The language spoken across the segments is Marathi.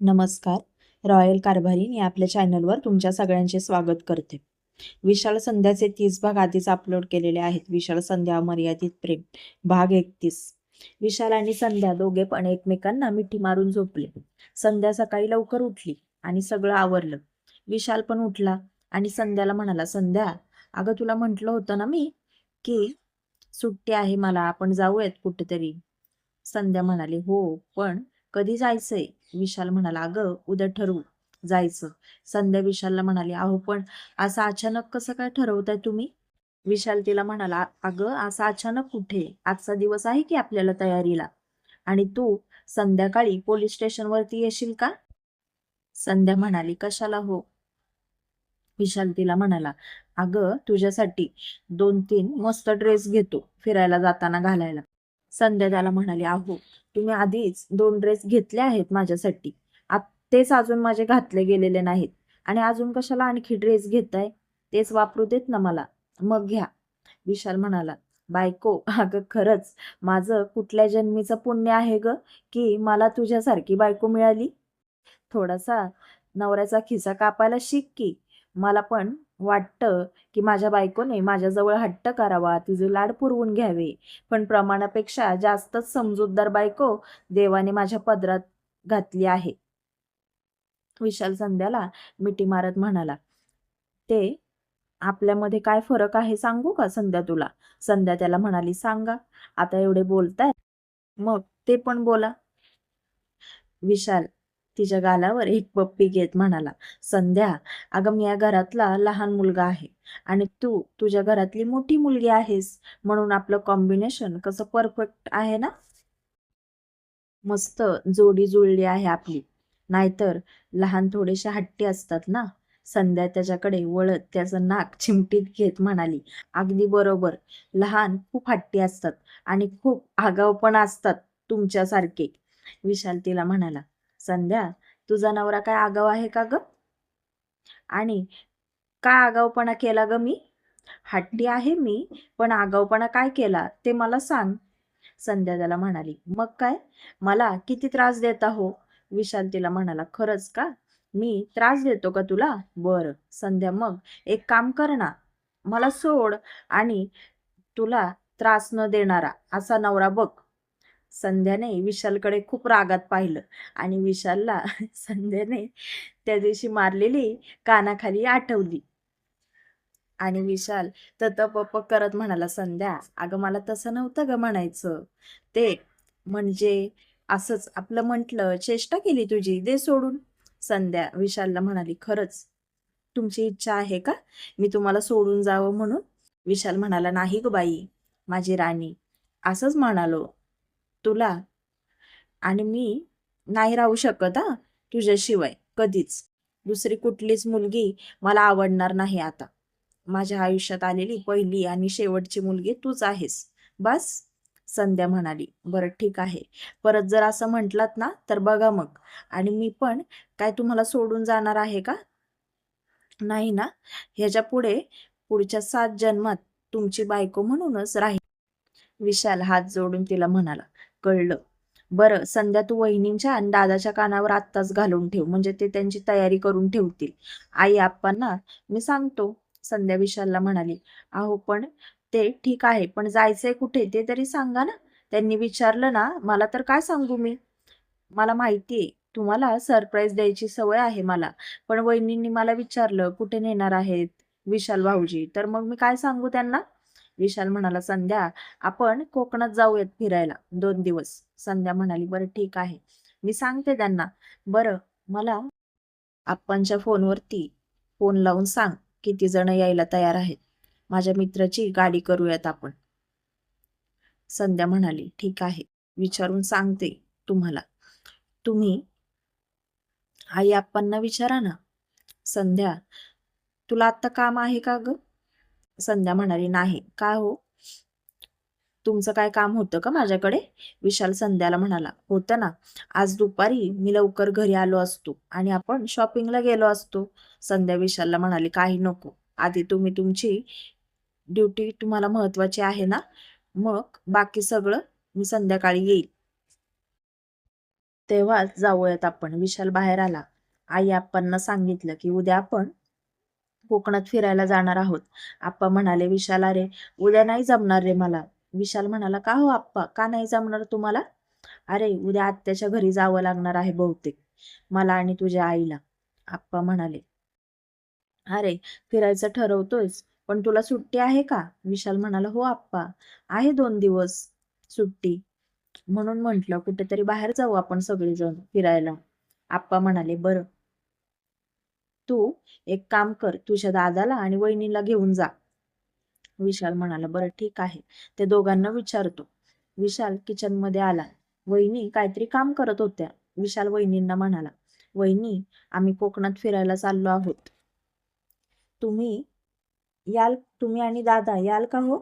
नमस्कार. रॉयल कारभारी या आपल्या चॅनलवर तुमच्या सगळ्यांचे स्वागत करते. विशाल संध्याचे तीस भाग आधीच अपलोड केलेले आहेत. विशाल संध्या मर्यादित प्रेम भाग एकतीस. विशाल आणि संध्या दोघे पण एकमेकांना मिठी मारून झोपले. संध्या सकाळी लवकर उठली आणि सगळं आवरलं. विशाल पण उठला आणि संध्याला म्हणाला संध्या अगं तुला म्हटलं होतं ना मी की सुट्टी आहे मला आपण जाऊयात कुठेतरी. संध्या म्हणाली हो पण कधी जायचंय? विशाल म्हणाला अगं उद्या ठरवू जायचं. संध्या विशालला म्हणाली अहो पण असं अचानक कसं काय ठरवताय तुम्ही? विशाल तिला म्हणाला अगं असं अचानक कुठे? आजचा दिवस आहे की आपल्याला तयारीला? आणि तू संध्याकाळी पोलीस स्टेशनवरती येशील का? संध्या म्हणाली कशाला हो? विशाल तिला म्हणाला अगं तुझ्यासाठी दोन तीन मस्त ड्रेस घेतो फिरायला जाताना घालायला. संध्या त्याला म्हणाली आहो तुम्ही आधीच दोन ड्रेस घेतले आहेत माझ्यासाठी. तेच अजून माझे घातले गेलेले नाहीत. आणि अजून कशाला आणखी ड्रेस घेताय? तेच वापरू देत ना मला. मग घ्या. विशाल म्हणाला बायको अगं खरंच माझं कुठल्या जन्मीचं पुण्य आहे ग की मला तुझ्यासारखी बायको मिळाली? थोडासा नवऱ्याचा खिसा कापायला शिक की मला पण वाटतं की माझ्या बायकोने माझ्याजवळ हट्ट करावा तिचे लाड पुरवून घ्यावे. पण प्रमाणापेक्षा जास्तच समजूतदार बायको देवाने माझ्या पदरात घातली आहे. विशाल संध्याला मिठी मारत म्हणाला ते आपल्यामध्ये काय फरक आहे सांगू का संध्या तुला? संध्या त्याला म्हणाली सांगा. आता एवढे बोलताय. मग ते पण बोला. विशाल तिच्या गालावर एक पप्पी घेत म्हणाला संध्या अगं मी या घरातला लहान मुलगा आहे आणि तू तुझ्या घरातली मोठी मुलगी आहेस म्हणून आपलं कॉम्बिनेशन कसं परफेक्ट आहे ना? मस्त जोडी जुळली आहे आपली. नाहीतर लहान थोडेसे हट्टी असतात ना संध्या त्याच्याकडे वळत त्याचं नाक चिमटीत घेत म्हणाली अगदी बरोबर लहान खूप हट्टी असतात आणि खूप आगाव पण असतात तुमच्यासारखे. विशाल तिला म्हणाला संध्या तुझा नवरा काय आगाव आहे का ग? आणि काय आगावपणा केला ग मी? हट्टी आहे मी पण आगावपणा काय केला ते मला सांग. संध्या त्याला म्हणाली मग काय? मला किती त्रास देता हो? विशाल तिला म्हणाला खरंच का? मी त्रास देतो का तुला? बरं. संध्या मग एक काम कर ना. मला सोड आणि तुला त्रास न देणारा असा नवरा बघ. संध्याने विशालकडे खूप रागात पाहिलं आणि विशालला संध्याने त्या दिवशी मारलेली कानाखाली आठवली. आणि विशाल तत पप करत म्हणाला संध्या अगं मला तसं नव्हतं ग म्हणायचं. ते म्हणजे असंच आपलं म्हटलं चेष्टा केली तुझी दे सोडून. संध्या विशालला म्हणाली खरंच तुमची इच्छा आहे का? मी तुम्हाला सोडून जावं म्हणून? विशाल म्हणाला नाही ग बाई माझी राणी असंच म्हणालो. तुला. आणि मी नाही राहू शकत हा तुझ्याशिवाय कधीच. दुसरी कुठलीच मुलगी मला आवडणार नाही आता. माझ्या आयुष्यात आलेली पहिली आणि शेवटची मुलगी तूच आहेस. बस संध्या म्हणाली. बरं ठीक आहे. परत जर असं म्हटलात ना तर बघा मग. आणि मी पण काय तुम्हाला सोडून जाणार आहे का? नाही ना. ह्याच्या पुढे पुढच्या सात जन्मात तुमची बायको म्हणूनच राहील. विशाल हात जोडून तिला म्हणाला. कळलं. बरं संध्या तू वहिनींच्या आणि दादाच्या कानावर आत्ताच घालून ठेव म्हणजे ते त्यांची तयारी करून ठेवतील. आई आप्पांना मी सांगतो संध्या विशालला म्हणाली. अहो पण ते ठीक आहे पण जायचंय कुठे ते तरी सांगा ना. त्यांनी विचारलं ना मला तर काय सांगू मी? मला माहिती आहे तुम्हाला सरप्राईज द्यायची सवय आहे मला पण वहिनींनी मला विचारलं कुठे नेणार आहेत विशाल भाऊजी? तर मग मी काय सांगू त्यांना? विशाल म्हणाला संध्या आपण कोकणात जाऊयात फिरायला दोन दिवस. संध्या म्हणाली बरं ठीक आहे. मी सांगते त्यांना. बरं मला आप्पांच्या फोनवरती फोन लावून सांग किती जण यायला तयार आहेत. माझ्या मित्राची गाडी करूयात आपण. संध्या म्हणाली ठीक आहे. विचारून सांगते तुम्हाला. तुम्ही आई आप्पांना विचारा ना. संध्या तुला आत्ता काम आहे का ग? संध्या म्हणाली नाही. काय हो? तुमचं काय काम होतं का माझ्याकडे? विशाल संध्याला म्हणाला. होतं ना. आज दुपारी मी लवकर घरी आलो असतो आणि आपण शॉपिंगला गेलो असतो. संध्या विशालला म्हणाली काही नको. आधी तुम्ही तुमची ड्युटी तुम्हाला महत्वाची आहे ना? मग बाकी सगळं मी संध्याकाळी येईल. तेव्हाच जाऊयात आपण. विशाल बाहेर आला. आई आप्पांना सांगितलं की उद्या आपण कोकणात फिरायला जाणार आहोत. आप्पा म्हणाले विशाल अरे उद्या नाही जमणार रे मला. विशाल म्हणाला का हो आप्पा? का नाही जमणार तुम्हाला? अरे उद्या आत्याच्या घरी जावं लागणार आहे बहुतेक मला आणि तुझ्या आईला. आप्पा म्हणाले अरे फिरायचं ठरवतोयस पण तुला सुट्टी आहे का? विशाल म्हणाला हो आप्पा आहे दोन दिवस सुट्टी. म्हणून म्हंटल कुठेतरी बाहेर जाऊ आपण सगळेजण फिरायला. आप्पा म्हणाले बरं. तू एक काम कर तुझ्या दादाला आणि वहिनीला घेऊन जा. विशाल म्हणाला बरं ठीक आहे. ते दोघांना विचारतो. विशाल किचनमध्ये आला. वहिनी काहीतरी काम करत होत्या. विशाल वहिनींना म्हणाला वहिनी आम्ही कोकणात फिरायला चाललो आहोत. तुम्ही याल तुम्ही आणि दादा याल का हो?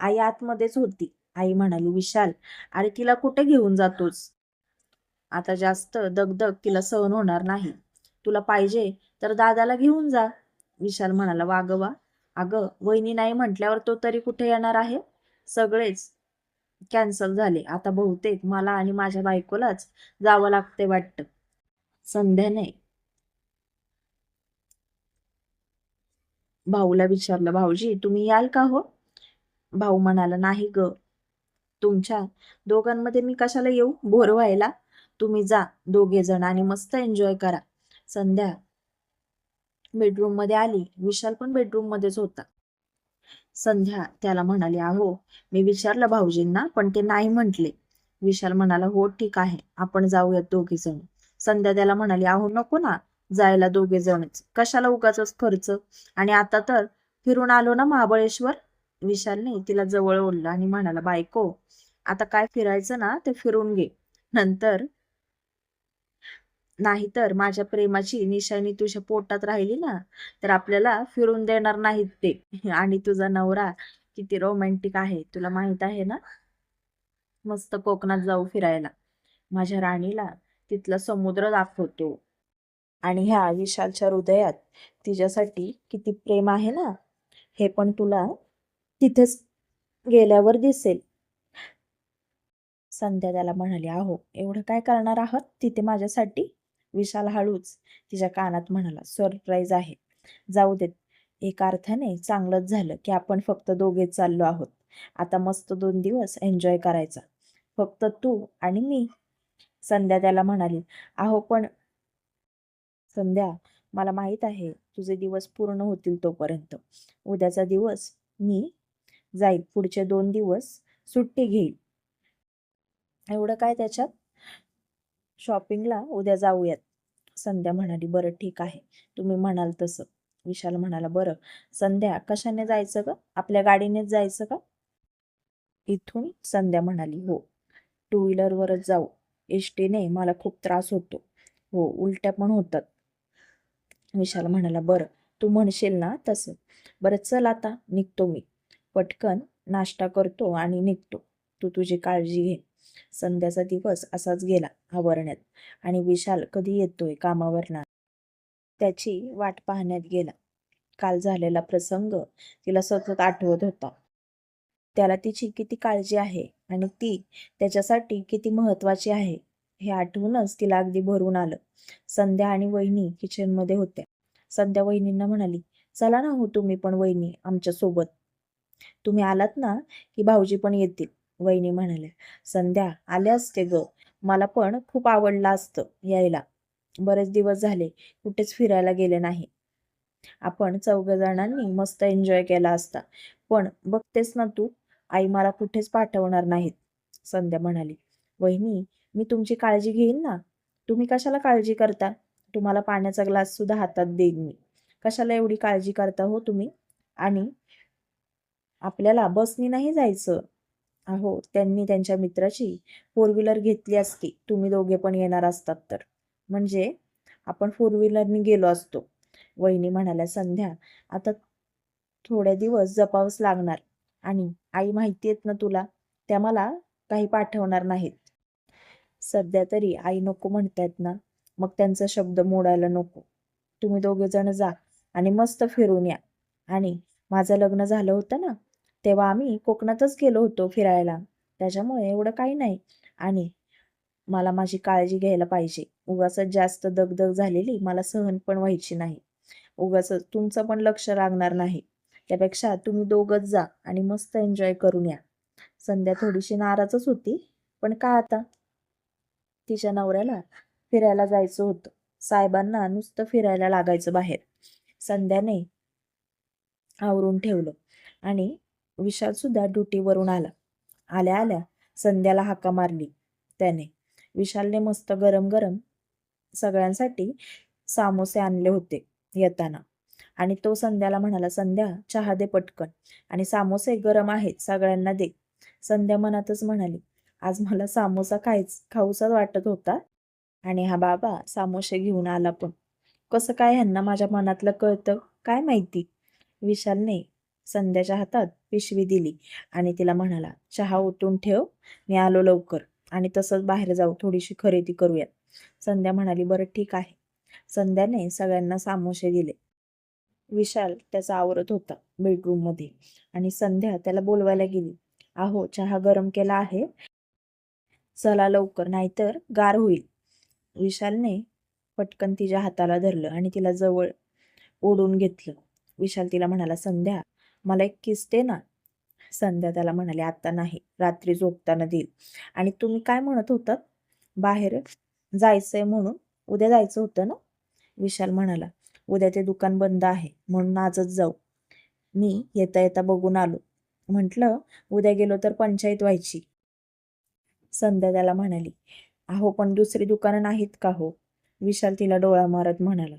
आई आतमध्येच होती. आई म्हणाली विशाल अरे तिला कुठे घेऊन जातोस? आता जास्त दगदग तिला सहन होणार नाही. तुला पाहिजे तर दादाला घेऊन जा. विशाल म्हणाला वागवा. अगं वहिनी नाही म्हटल्यावर तो तरी कुठे येणार आहे? सगळेच कॅन्सल झाले. आता बहुतेक मला आणि माझ्या बायकोलाच जावं लागते वाटतं. संध्याने भाऊला विचारलं भाऊजी तुम्ही याल का हो? भाऊ म्हणाला नाही ग. तुमच्या दोघांमध्ये मी कशाला येऊ? बोर व्हायला. तुम्ही जा दोघे जण आणि मस्त एन्जॉय करा. संध्या बेडरूममध्ये आली. विशाल पण बेडरूम मध्येच होता. संध्या त्याला म्हणाली अहो मी विचारलं भाऊजींना पण ते नाही म्हंटले. विशाल म्हणाला हो ठीक आहे आपण जाऊयात दोघे जण. संध्या त्याला म्हणाली अहो नको ना जायला दोघे जणच. कशाला उगाच खर्च आणि आता तर फिरून आलो ना महाबळेश्वर? विशालने तिला जवळ ओढलं आणि म्हणाला बायको आता काय फिरायचं ना ते फिरून घे. नंतर नाहीतर माझ्या प्रेमाची निशाणी तुझ्या पोटात राहिली ना तर आपल्याला फिरून देणार नाहीत ते. आणि तुझा नवरा किती रोमॅन्टिक आहे तुला माहीत आहे ना? मस्त कोकणात जाऊ फिरायला. माझ्या राणीला तिथला समुद्र दाखवतो. आणि ह्या विशालच्या हृदयात तिच्यासाठी किती प्रेम आहे ना? हे पण तुला तिथेच गेल्यावर दिसेल. संध्या त्याला म्हणाली आहो एवढं काय करणार आहात? तिथे माझ्यासाठी विशाल हळूच तिच्या कानात म्हणाला सरप्राईज आहे. जाऊ देत. एका अर्थाने चांगलंच झालं की आपण फक्त दोघेच चाललो आहोत. आता मस्त दोन दिवस एन्जॉय करायचा. फक्त तू आणि मी. संध्या त्याला म्हणाली अहो पण संध्या मला माहीत आहे तुझे दिवस पूर्ण होतील तोपर्यंत. उद्याचा दिवस मी जाईल. पुढचे दोन दिवस सुट्टी घेईल. एवढं काय त्याच्यात? शॉपिंगला उद्या जाऊयात. संध्या म्हणाली बरं ठीक आहे. तुम्ही म्हणाल तसं. विशाल म्हणाला बरं. संध्या कशाने जायचं ग? आपल्या गाडीनेच जायचं का? इथून संध्या म्हणाली हो. टू व्हीलरवरच जाऊ. एसटीने मला खूप त्रास होतो. हो उलट्या पण होतात. विशाल म्हणाला बरं. तू म्हणशील ना तसं. बरं चल आता. निघतो मी. पटकन. नाश्ता करतो आणि निघतो. तू तुझी काळजी घे. संध्याचा दिवस असाच गेला आवरण्यात आणि विशाल कधी येतोय कामावरना त्याची वाट पाहण्यात गेला. काल झालेला प्रसंग तिला सतत आठवत होता. त्याला तिची किती काळजी आहे आणि ती त्याच्यासाठी किती महत्वाची आहे हे आठवूनच तिला अगदी भरून आलं. संध्या आणि वहिनी किचनमध्ये होत्या. संध्या वहिनींना म्हणाली चला ना हो तुम्ही पण वहिनी आमच्यासोबत तुम्ही आलात ना की भाऊजी पण येतील. वहिनी म्हणाल्या संध्या आले असते ग. मला पण खूप आवडलं असतं यायला. बरेच दिवस झाले कुठेच फिरायला गेले नाही. आपण चौघ जणांनी मस्त एन्जॉय केला असता. पण बघतेस ना तू आई मला कुठेच पाठवणार नाहीत संध्या म्हणाली. वहिनी मी तुमची काळजी घेईन ना? तुम्ही कशाला काळजी करता? तुम्हाला पाण्याचा ग्लास सुद्धा हातात देईन मी. कशाला एवढी काळजी करता हो तुम्ही? आणि आपल्याला बसनी नाही जायचं. अहो त्यांनी त्यांच्या मित्राची फोर व्हीलर घेतली असती. तुम्ही दोघे पण येणार असतात तर. म्हणजे आपण फोर व्हीलरनी गेलो असतो. वहिनी म्हणाल्या संध्या आता थोड्या दिवस जपावंच लागणार. आणि आई माहिती आहेत ना तुला त्या मला काही पाठवणार नाहीत. सध्या तरी आई नको म्हणतायत ना. मग त्यांचा शब्द मोडायला नको. तुम्ही दोघे जण जा आणि मस्त फिरून या. आणि माझं लग्न झालं होतं ना तेव्हा आम्ही कोकणातच गेलो होतो फिरायला. त्याच्यामुळे एवढं काही नाही. आणि मला माझी काळजी घ्यायला पाहिजे. उगाच जास्त दगदग झालेली मला सहन पण व्हायची नाही. उगाच तुमचं पण लक्ष लागणार नाही. त्यापेक्षा तुम्ही दोघंच जा आणि मस्त एन्जॉय करून या. संध्या थोडीशी नाराजच होती. पण काय आता? तिच्या नवऱ्याला फिरायला जायचं होतं. साहेबांना नुसतं फिरायला लागायचं बाहेर. संध्याने आवरून ठेवलं. आणि विशाल सुद्धा ड्युटीवरून आला. आल्या आल्या संध्याला हाका मारली. त्याने विशालने मस्त गरम गरम सगळ्यांसाठी सामोसे आणले होते येताना. आणि तो संध्याला म्हणाला संध्या चहा दे पटकन. आणि सामोसे गरम आहेत सगळ्यांना दे. संध्या मनातच म्हणाली आज मला सामोसा खायच खाऊसाच वाटत होता. आणि हा बाबा सामोसे घेऊन आला पण. कसं काय ह्यांना माझ्या मनातलं कळतं? काय माहिती? विशालने संध्याच्या हातात पिशवी दिली आणि तिला म्हणाला चहा ओतून ठेव मी आलो लवकर आणि तसंच बाहेर जाऊ थोडीशी खरेदी करूयात. संध्या म्हणाली बरं ठीक आहे. संध्याने सगळ्यांना सामोसे दिले. विशाल त्याचा आवरत होता बेडरूममध्ये आणि संध्या त्याला बोलवायला गेली आहो चहा गरम केला आहे. चला लवकर नाहीतर गार होईल. विशालने पटकन तिच्या हाताला धरलं आणि तिला जवळ ओढून घेतलं. विशाल तिला म्हणाला संध्या मला एक किस दे ना. संध्या त्याला म्हणाले आता नाही रात्री झोपताना देईल. आणि तुम्ही काय म्हणत होतात बाहेर जायचंय म्हणून उद्या जायचं होतं ना? विशाल म्हणाला उद्या ते दुकान बंद आहे म्हणून आजच जाऊ. मी येता येता बघून आलो. म्हटलं उद्या गेलो तर पंचायत व्हायची. संध्या त्याला म्हणाली अहो पण दुसरी दुकानं नाहीत का हो? विशाल तिला डोळा मारत म्हणाला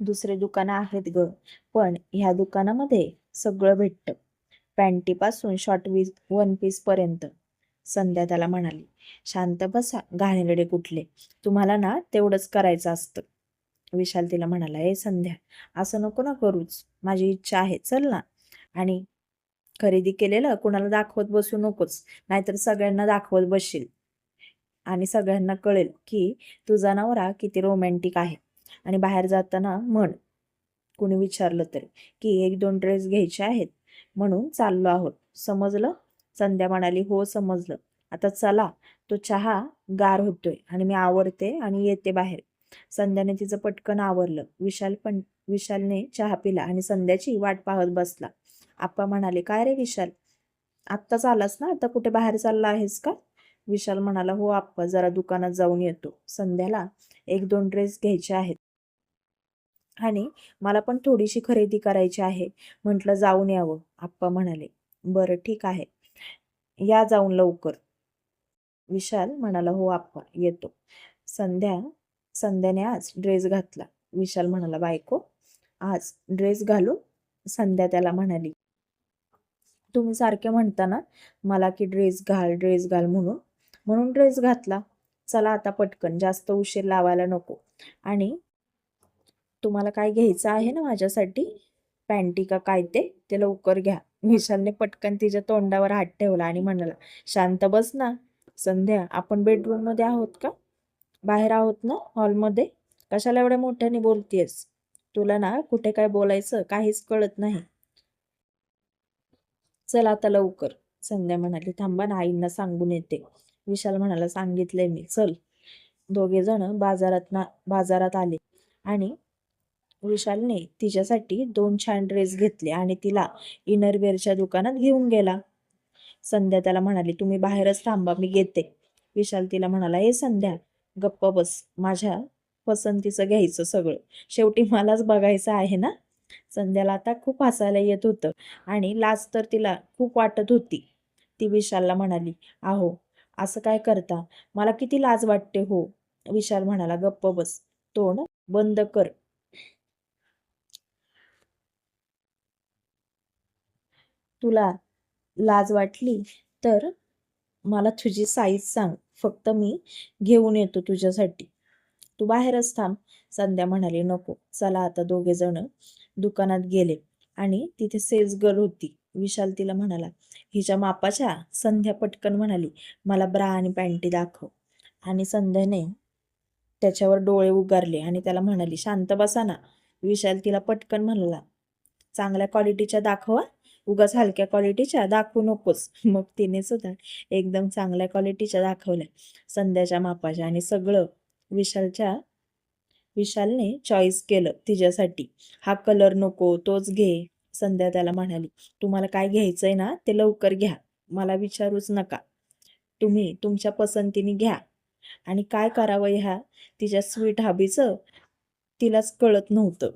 दुसरे दुकानं आहेत ग. पण ह्या दुकानामध्ये सगळं भेटतं. पॅन्टीपासून शॉर्ट वीज वन पीस पर्यंत. संध्या त्याला म्हणाली शांत बसा घाणेरडे कुठले? तुम्हाला ना तेवढंच करायचं असतं. विशाल तिला म्हणाला ए संध्या असं नको ना करूच. माझी इच्छा आहे चल ना. आणि खरेदी केलेलं कुणाला दाखवत बसू नकोच नाहीतर सगळ्यांना दाखवत बसशील. आणि सगळ्यांना कळेल की तुझा नवरा किती रोमॅन्टिक आहे. आणि बाहेर जाताना म्हण. कुणी विचारलं तरी की एक दोन ड्रेस घ्यायचे आहेत म्हणून चाललो आहोत. समजलं? संध्या म्हणाली हो समजलं. आता चला तो चहा गार होतोय आणि मी आवडते आणि येते बाहेर. संध्याने तिचं पटकन आवरलं. विशाल पण विशालने चहा पिला आणि संध्याची वाट पाहत बसला. आप्पा म्हणाले काय रे विशाल? आत्ताच आलास ना? आता कुठे बाहेर चालला आहेस का? विशाल म्हणाला हो आप्पा जरा दुकानात जाऊन येतो. संध्याला एक दोन ड्रेस घ्यायचे आहेत. आणि मला पण थोडीशी खरेदी करायची आहे. म्हटलं जाऊन यावं आप्पा म्हणाले. बरं ठीक आहे. या जाऊन लवकर. विशाल म्हणाला हो आप्पा येतो. संध्या संध्याने आज ड्रेस घातला. विशाल म्हणाला बायको आज ड्रेस घालून संध्या त्याला म्हणाली तुम्ही सारखे म्हणता ना मला की ड्रेस घाल ड्रेस घाल म्हणून. म्हणून ड्रेस घातला. चला आता पटकन जास्त उशीर लावायला नको. आणि तुम्हाला काय घ्यायचं आहे ना माझ्यासाठी? पॅन्टी का काय ते? ते लवकर घ्या. विशालने पटकन तिच्या तोंडावर हात ठेवला आणि म्हणाला शांत बस ना. संध्या आपण बेडरूममध्ये आहोत का? बाहेर आहोत ना हॉलमध्ये कशाला एवढ्या मोठ्याने बोलतेस तुला ना कुठे काय बोलायचं काहीच कळत नाही. चला आता लवकर संध्या म्हणाली. थांबा ना आईंना सांगून येते. विशाल म्हणाला सांगितलंय मी. चल. दोघे जण बाजारात ना बाजारात आले आणि विशालने तिच्यासाठी दोन छान ड्रेस घेतले आणि तिला इनरवेअरच्या दुकानात घेऊन गेला. संध्या त्याला म्हणाली तुम्ही बाहेरच थांबा मी घेते. विशाल तिला म्हणाला हे संध्या गप्प बस. माझ्या पसंतीचं घ्यायचं सगळं. शेवटी मलाच बघायचं आहे ना? संध्याला आता खूप हसायला येत होतं आणि लाज तर तिला खूप वाटत होती. ती विशालला म्हणाली आहो असं काय करता? मला किती लाज वाटते हो. विशाल म्हणाला गप्प बस. तोंड बंद कर. तुला लाज वाटली तर मला तुझी साईज सांग. फक्त मी घेऊन येतो तुझ्यासाठी. तू बाहेरच थांब. संध्या म्हणाली नको. चला आता दोघे जण दुकानात गेले आणि तिथे सेल्स गर्ल होती. विशाल तिला म्हणाला हिच्या मापाच्या संध्या पटकन म्हणाली मला ब्रा आणि पॅन्टी दाखव. आणि संध्याने त्याच्यावर डोळे उगारले आणि त्याला म्हणाली शांत बसा ना. विशाल तिला पटकन म्हणाला चांगल्या क्वालिटीच्या दाखवा उगाच हलक्या क्वालिटीच्या दाखवू नकोस. मग तिने सुद्धा एकदम चांगल्या क्वालिटीच्या दाखवल्या संध्याच्या मापाच्या आणि सगळं विशालच्या विशालने चॉईस केलं तिच्यासाठी. हा कलर नको तोच घे. संध्या त्याला म्हणाली तुम्हाला काय घ्यायचंय ना ते लवकर घ्या. मला विचारूच नका. तुम्ही तुमच्या पसंतीने घ्या. आणि काय करावं ह्या? तिच्या स्वीट हॅबीचं तिलाच कळत नव्हतं.